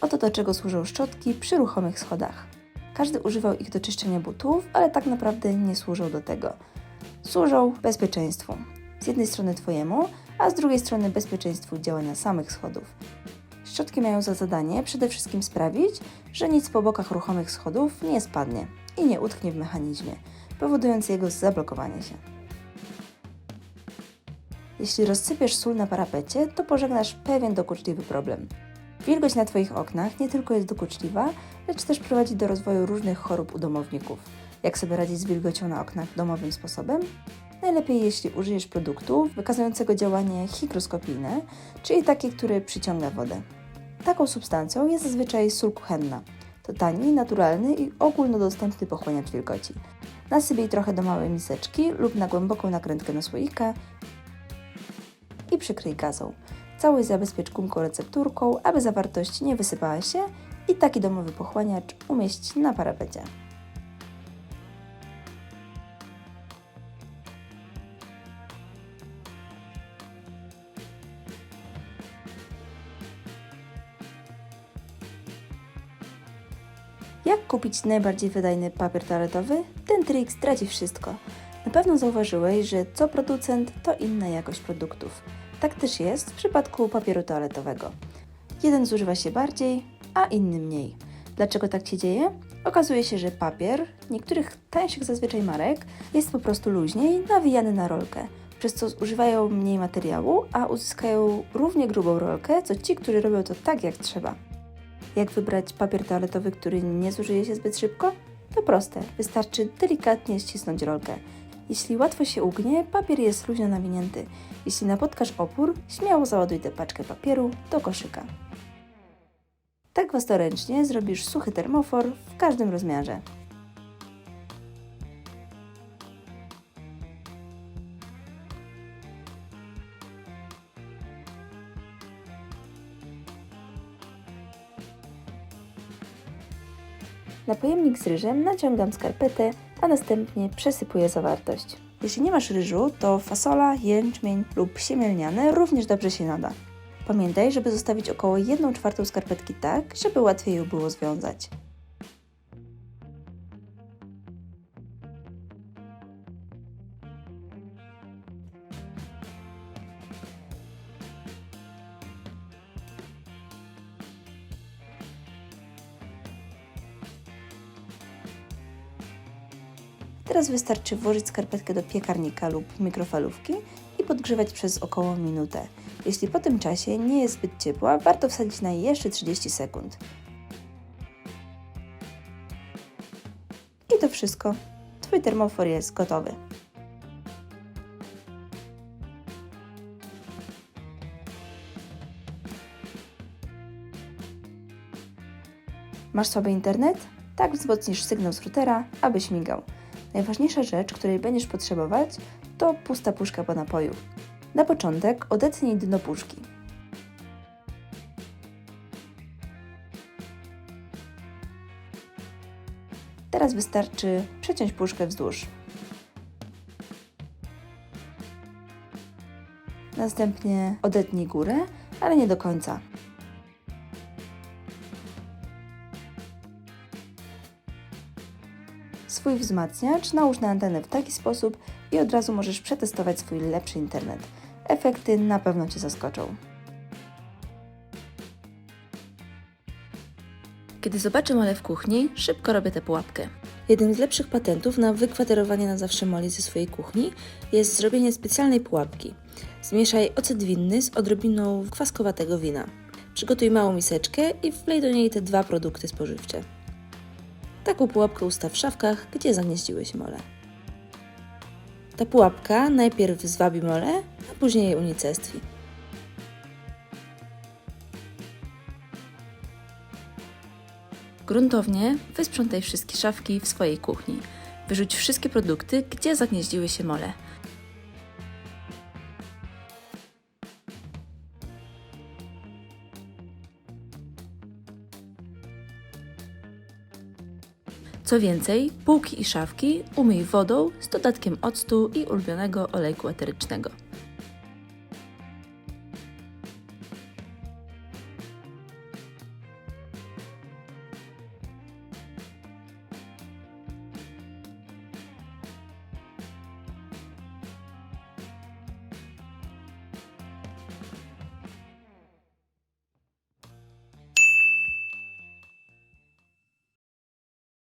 Oto do czego służą szczotki przy ruchomych schodach. Każdy używał ich do czyszczenia butów, ale tak naprawdę nie służą do tego. Służą bezpieczeństwu. Z jednej strony Twojemu, a z drugiej strony bezpieczeństwu działania samych schodów. Szczotki mają za zadanie przede wszystkim sprawić, że nic po bokach ruchomych schodów nie spadnie i nie utknie w mechanizmie, powodując jego zablokowanie się. Jeśli rozsypiesz sól na parapecie, to pożegnasz pewien dokuczliwy problem. Wilgoć na Twoich oknach nie tylko jest dokuczliwa, lecz też prowadzi do rozwoju różnych chorób u domowników. Jak sobie radzić z wilgocią na oknach domowym sposobem? Najlepiej jeśli użyjesz produktu wykazującego działanie higroskopijne, czyli taki, który przyciąga wodę. Taką substancją jest zazwyczaj sól kuchenna. To tani, naturalny i ogólnodostępny pochłaniacz wilgoci. Nasyp jej trochę do małej miseczki lub na głęboką nakrętkę na słoika i przykryj gazą. Całość zabezpiecz gumką recepturką, aby zawartość nie wysypała się i taki domowy pochłaniacz umieść na parapecie. Jak kupić najbardziej wydajny papier toaletowy? Ten trik zdradzi wszystko. Na pewno zauważyłeś, że co producent, to inna jakość produktów. Tak też jest w przypadku papieru toaletowego. Jeden zużywa się bardziej, a inny mniej. Dlaczego tak się dzieje? Okazuje się, że papier niektórych tańszych zazwyczaj marek jest po prostu luźniej nawijany na rolkę, przez co zużywają mniej materiału, a uzyskają równie grubą rolkę, co ci, którzy robią to tak jak trzeba. Jak wybrać papier toaletowy, który nie zużyje się zbyt szybko? To proste, wystarczy delikatnie ścisnąć rolkę. Jeśli łatwo się ugnie, papier jest luźno nawinięty. Jeśli napotkasz opór, śmiało załaduj tę paczkę papieru do koszyka. Tak własnoręcznie zrobisz suchy termofor w każdym rozmiarze. Na pojemnik z ryżem naciągam skarpetę, a następnie przesypuję zawartość. Jeśli nie masz ryżu, to fasola, jęczmień lub siemielniane również dobrze się nada. Pamiętaj, żeby zostawić około 1 czwartą skarpetki tak, żeby łatwiej ją było związać. Teraz wystarczy włożyć skarpetkę do piekarnika lub mikrofalówki i podgrzewać przez około minutę. Jeśli po tym czasie nie jest zbyt ciepła, warto wsadzić na jeszcze 30 sekund. I to wszystko. Twój termofor jest gotowy. Masz słaby internet? Tak wzmocnisz sygnał z routera, aby śmigał. Najważniejsza rzecz, której będziesz potrzebować, to pusta puszka po napoju. Na początek odetnij dno puszki. Teraz wystarczy przeciąć puszkę wzdłuż. Następnie odetnij górę, ale nie do końca. Swój wzmacniacz nałóż na antenę w taki sposób i od razu możesz przetestować swój lepszy internet. Efekty na pewno Cię zaskoczą. Kiedy zobaczę mole w kuchni, szybko robię tę pułapkę. Jednym z lepszych patentów na wykwaterowanie na zawsze moli ze swojej kuchni jest zrobienie specjalnej pułapki. Zmieszaj ocet winny z odrobiną kwaskowatego wina. Przygotuj małą miseczkę i wlej do niej te dwa produkty spożywcze. Taką pułapkę ustaw w szafkach, gdzie zagnieździły się mole. Ta pułapka najpierw zwabi mole, a później je unicestwi. Gruntownie wysprzątaj wszystkie szafki w swojej kuchni. Wyrzuć wszystkie produkty, gdzie zagnieździły się mole. Co więcej, półki i szafki umyj wodą z dodatkiem octu i ulubionego olejku eterycznego.